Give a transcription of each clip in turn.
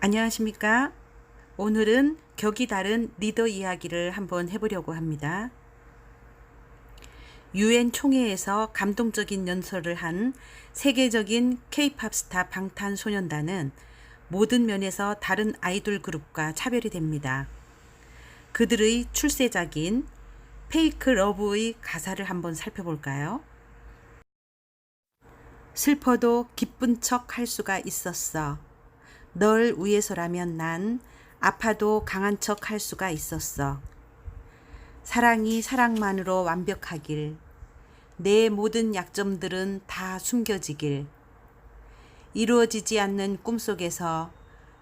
안녕하십니까? 오늘은 격이 다른 리더 이야기를 한번 해보려고 합니다. 유엔 총회에서 감동적인 연설을 한 세계적인 케이팝 스타 방탄소년단은 모든 면에서 다른 아이돌 그룹과 차별이 됩니다. 그들의 출세작인 페이크 러브의 가사를 한번 살펴볼까요? 슬퍼도 기쁜 척 할 수가 있었어. 널 위해서라면 난 아파도 강한 척 할 수가 있었어. 사랑이 사랑만으로 완벽하길. 내 모든 약점들은 다 숨겨지길. 이루어지지 않는 꿈속에서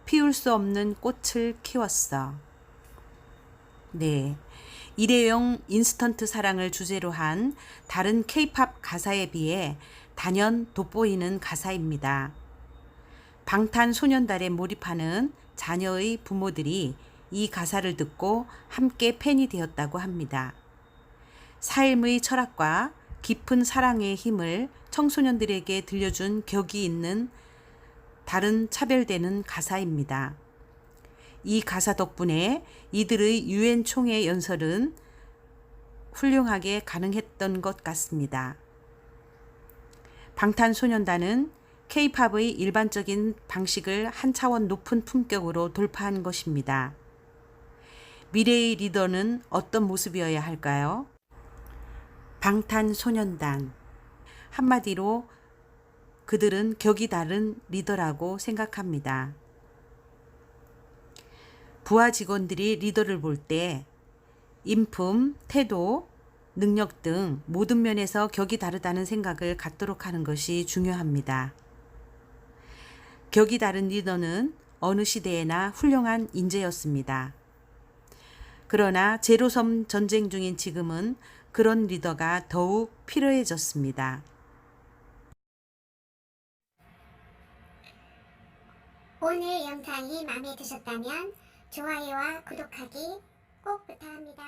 피울 수 없는 꽃을 키웠어. 네. 일회용 인스턴트 사랑을 주제로 한 다른 케이팝 가사에 비해 단연 돋보이는 가사입니다. 방탄소년단에 몰입하는 자녀의 부모들이 이 가사를 듣고 함께 팬이 되었다고 합니다. 삶의 철학과 깊은 사랑의 힘을 청소년들에게 들려준 격이 있는 다른 차별되는 가사입니다. 이 가사 덕분에 이들의 유엔 총회 연설은 훌륭하게 가능했던 것 같습니다. 방탄소년단은 K-팝의 일반적인 방식을 한 차원 높은 품격으로 돌파한 것입니다. 미래의 리더는 어떤 모습이어야 할까요? 방탄소년단. 한마디로 그들은 격이 다른 리더라고 생각합니다. 부하 직원들이 리더를 볼 때 인품, 태도, 능력 등 모든 면에서 격이 다르다는 생각을 갖도록 하는 것이 중요합니다. 격이 다른 리더는 어느 시대에나 훌륭한 인재였습니다. 그러나 제로섬 전쟁 중인 지금은 그런 리더가 더욱 필요해졌습니다. 오늘 영상이 마음에 드셨다면 좋아요와 구독하기 꼭 부탁합니다.